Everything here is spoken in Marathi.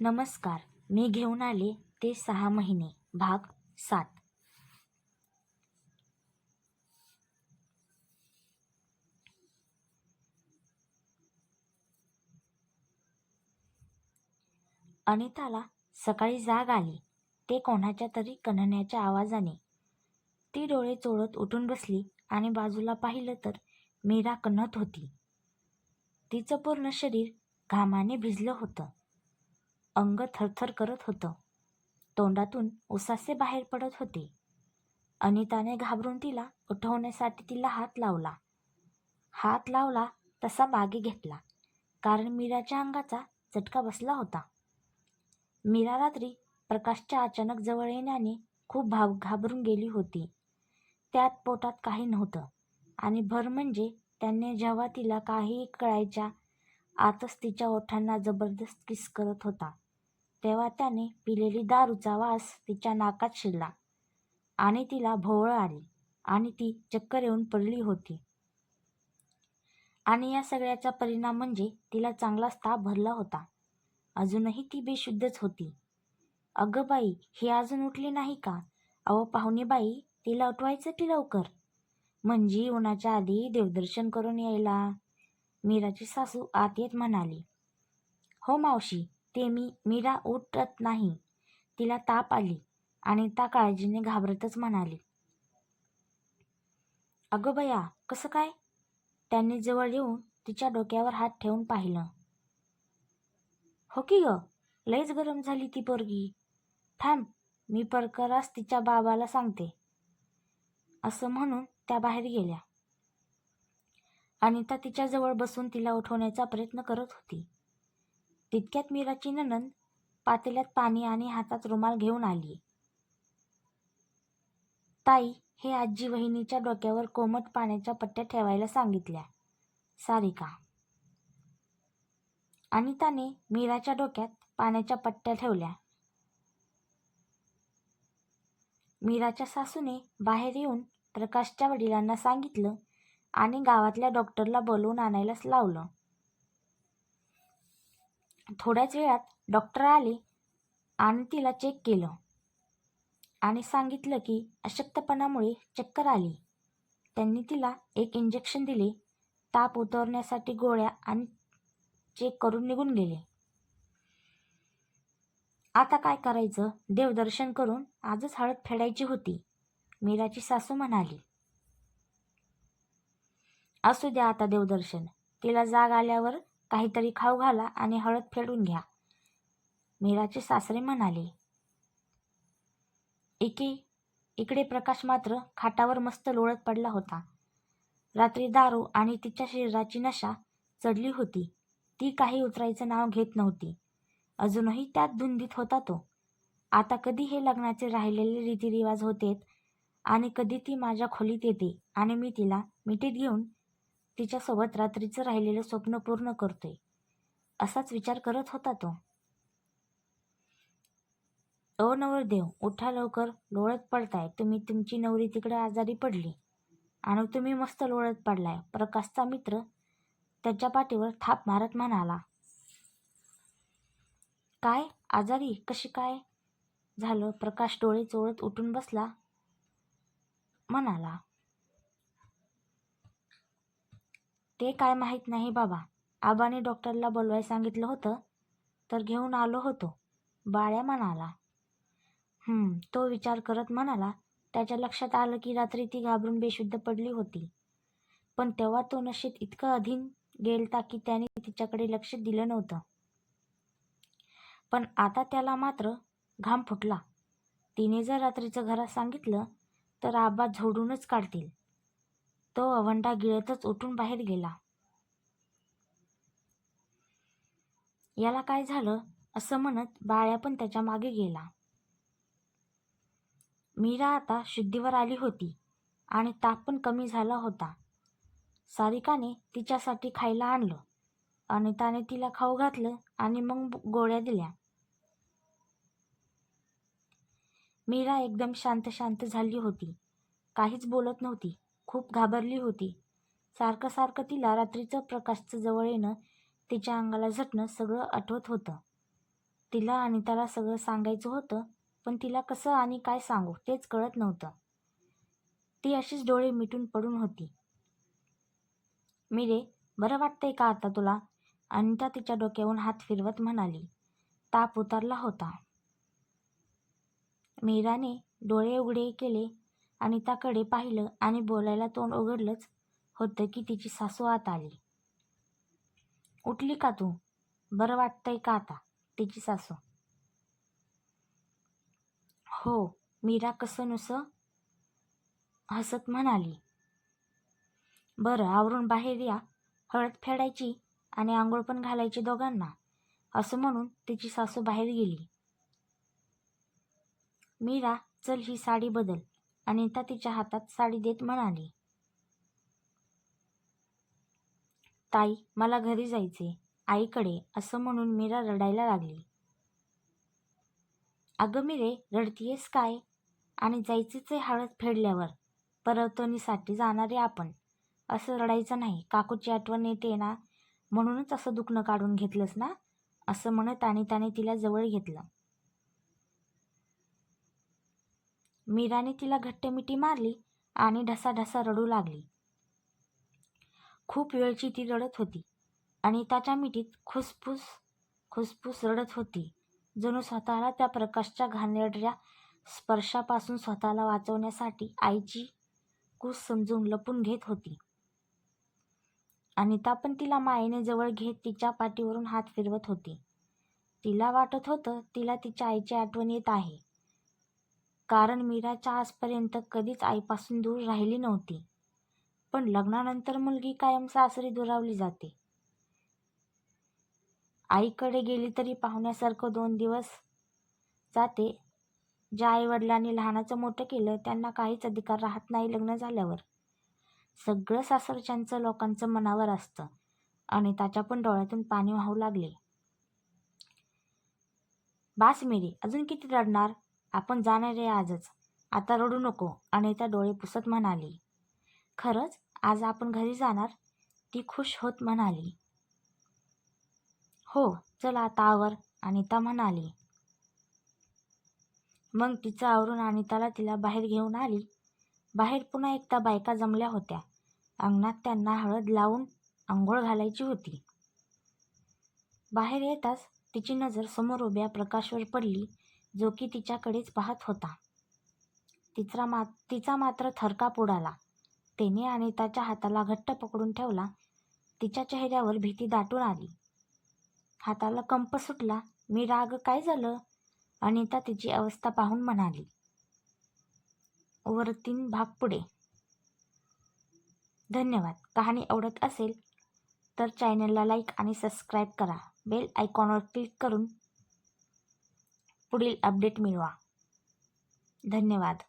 नमस्कार. मी घेऊन आले ते सहा महिने. भाग सात. अनिताला सकाळी जाग आली. ते कोणाच्या तरी कणण्याच्या आवाजाने. ती डोळे चोळत उठून बसली आणि बाजूला पाहिलं तर मीरा कणत होती. तिचं पूर्ण शरीर घामाने भिजलं होतं. अंग थरथर करत होतं. तोंडातून उसासे बाहेर पडत होते. अनिताने घाबरून तिला उठवण्यासाठी तिला हात लावला. हात लावला तसा मागे घेतला कारण मीराच्या अंगाचा चटका बसला होता. मीरा रात्री प्रकाशच्या अचानक जवळ येण्याने खूप भाव घाबरून गेली होती. त्यात पोटात काही नव्हतं आणि भर म्हणजे त्याने जेव्हा तिला काही कळायच्या आतच तिच्या ओठांना जबरदस्त किस करत होता. तेव्हा त्याने पिलेली दारूचा वास तिच्या नाकात शिरला. आणि तिला भोवळ आली. आणि ती चक्कर येऊन पडली होती. आणि या सगळ्याचा परिणाम म्हणजे तिला चांगलाच ताप भरला होता. अजूनही ती बेशुद्धच होती. अगं बाई ही अजून उठली नाही का? अहो पाहुणे बाई तिला उठवायचं की लवकर? म्हणजे उन्हाच्या आधी देवदर्शन करून यायला? मीराची सासू आत येत म्हणाली. हो मावशी ते मी मीरा उठत नाही. तिला ताप आली आणि त्या काळजीने घाबरतच म्हणाली. अगं बया कसं काय? त्यांनी जवळ येऊन तिच्या डोक्यावर हात ठेवून पाहिलं. हो की ग? लयच गरम झाली ती पोरगी. थांब मी परकरास तिच्या बाबाला सांगते. असं म्हणून त्या बाहेर गेल्या. अनिता तिच्याजवळ बसून तिला उठवण्याचा प्रयत्न करत होती. तितक्यात मीराची ननंद पातेल्यात पाणी आणि हातात रुमाल घेऊन आली. ताई हे आजी वहिनीच्या डोक्यावर कोमट पाण्याच्या पट्ट्या ठेवायला सांगितल्या. सारिका अनिताने मीराच्या डोक्यात पाण्याच्या पट्ट्या ठेवल्या. मीराच्या सासूने बाहेर येऊन प्रकाशच्या वडिलांना सांगितलं आणि गावातल्या डॉक्टरला बोलवून आणायलाच लावलं. थोड्याच वेळात डॉक्टर आले आणि तिला चेक केलं आणि सांगितलं की अशक्तपणामुळे चक्कर आली. त्यांनी तिला एक इंजेक्शन दिले ताप उतरण्यासाठी गोळ्या आणि चेक करून निघून गेले. आता काय करायचं? देवदर्शन करून आजच हळद फेडायची होती मीराची सासू म्हणाली. असू द्या आता देवदर्शन तिला जाग आल्यावर काहीतरी खाऊ घाला आणि हळद फेडून घ्या. मीराचे सासरे म्हणाले एके इकडे प्रकाश मात्र खाटावर मस्त लोळत पडला होता. रात्री दारू आणि तिच्या शरीराची नशा चढली होती. ती काही उतरायचं नाव घेत नव्हती. अजूनही त्यात धुंदीत होता तो. आता कधी हे लग्नाचे राहिलेले रीतिरिवाज होतेत आणि कधी ती माझ्या खोलीत येते आणि मी तिला मिठीत घेऊन तिच्यासोबत रात्रीचं राहिलेलं स्वप्न पूर्ण करतोय. असाच विचार करत होता तो. ओ नवरदेव उठा लवकर. लोळत पडताय. तुम्ही तुमची नवरी तिकडे आजारी पडली. आणि तुम्ही मस्त लोळत पडलाय. प्रकाशचा मित्र त्याच्या पाठीवर थाप मारत म्हणाला. काय? आजारी? कशी काय? झालं. प्रकाश डोळे चोळत उठून बसला. म्हणाला ते काय माहीत नाही बाबा. आबाने डॉक्टरला बोलवाय सांगितलं होतं तर घेऊन आलो होतो. बाळ्या म्हणाला. तो विचार करत म्हणाला त्याच्या लक्षात आलं की रात्री ती घाबरून बेशुद्ध पडली होती. पण तेव्हा तो नशेत इतकं अधीन गेलता की त्याने तिच्याकडे लक्ष दिलं नव्हतं. पण आता त्याला मात्र घाम फुटला. तिने जर रात्रीचं घरात सांगितलं तर आबा झोडूनच काढतील. तो अवंडा गिळतच उठून बाहेर गेला. याला काय झालं असं म्हणत बाळ्या पण त्याच्यामागे गेला. मीरा आता शुद्धीवर आली होती आणि ताप पण कमी झाला होता. सारिकाने तिच्यासाठी खायला आणलं. अनिताने तिला खाऊ घातलं आणि मग गोळ्या दिल्या. मीरा एकदम शांत शांत झाली होती. काहीच बोलत नव्हती. खूप घाबरली होती. सारखं सारखं तिला रात्रीचं प्रकाशचं जवळ येणं तिच्या अंगाला झटणं सगळं आठवत होतं. तिला आणि त्याला सगळं सांगायचं होतं पण तिला कसं आणि काय सांगू तेच कळत नव्हतं. ती अशीच डोळे मिटून पडून होती. मिरे बरं वाटतंय का आता तुला? अनिता तिच्या डोक्यावरून हात फिरवत म्हणाली. ताप उतरला होता. मीराने डोळे उघडे केले अनिताकडे पाहिलं आणि बोलायला तोंड उघडलंच होतं की तिची सासू आत आली. उठली का तू? बरं वाटतंय का आता तिची सासू? हो मीरा कसं नुसं हसत म्हणाली. बरं आवरून बाहेर या हळद फेडायची आणि आंघोळ पण घालायची दोघांना असं म्हणून तिची सासू बाहेर गेली. मीरा चल ही साडी बदल अनिता तिच्या हातात साडी देत म्हणाली ताई मला घरी जायचे आईकडे असं म्हणून मीरा रडायला लागली. अगं मिरे रडतीयेस काय? आणि जायचेच आहे हळद फेडल्यावर परतवणीसाठी जाणारे आपण. असं रडायचं नाही काकूची आठवण येते ना म्हणूनच असं दुखणं काढून घेतलंस ना असं म्हणत आणि त्याने तिला जवळ घेतलं. मीराने तिला घट्ट मिठी मारली आणि ढसाढसा रडू लागली. खूप वेळची ती रडत होती आणि त्याच्या मिठीत खुसफुस खुसफुस रडत होती जणू स्वतःला त्या प्रकाशच्या घाणेरड्या स्पर्शापासून स्वतःला वाचवण्यासाठी आईची कूस समजून लपून घेत होती. अनिता पण तिला मायेने जवळ घेत तिच्या पाठीवरून हात फिरवत होती. तिला वाटत होतं तिला तिच्या आईची आठवण येत आहे. कारण मीराच्या आजपर्यंत कधीच आईपासून दूर राहिली नव्हती. पण लग्नानंतर मुलगी कायम सासरी दुरावली जाते. आईकडे गेली तरी पाहुण्यासारखं दोन दिवस जाते. ज्या आईवडिलांनी लहानाचं मोठं केलं त्यांना काहीच अधिकार राहत नाही लग्न झाल्यावर. सगळं सासरच्यांचं लोकांचं मनावर असतं आणि त्याच्या पण डोळ्यातून पाणी वाहू लागले. बास मेरी अजून किती रडणार? आपण जाणार आहे आजच. आता रडू नको. अनिता डोळे पुसत म्हणाली. खरंच? आज आपण घरी जाणार? ती खुश होत म्हणाली. हो चल आता आवर अनिता म्हणाली. मग तिचं आवरून अनिताला तिला बाहेर घेऊन आली. बाहेर पुन्हा एकदा बायका जमल्या होत्या. अंगणात त्यांना हळद लावून आंघोळ घालायची होती. बाहेर येताच तिची नजर समोर उभ्या प्रकाशवर पडली. जो की तिच्याकडेच पाहत होता. तिचा मा तिचा मात्र थरकाप उडाला त्याने अनिताच्या हाताला घट्ट पकडून ठेवला. तिच्या चेहऱ्यावर भीती दाटून आली. हाताला कंप सुटला. मी राग काय झालं? अनिता तिची अवस्था पाहून म्हणाली. वर तीन भाग पुढे. धन्यवाद. कहाणी आवडत असेल तर चॅनलला लाईक आणि सबस्क्राईब करा. बेल आयकॉनवर क्लिक करून पुढील अपडेट मिळवा. धन्यवाद.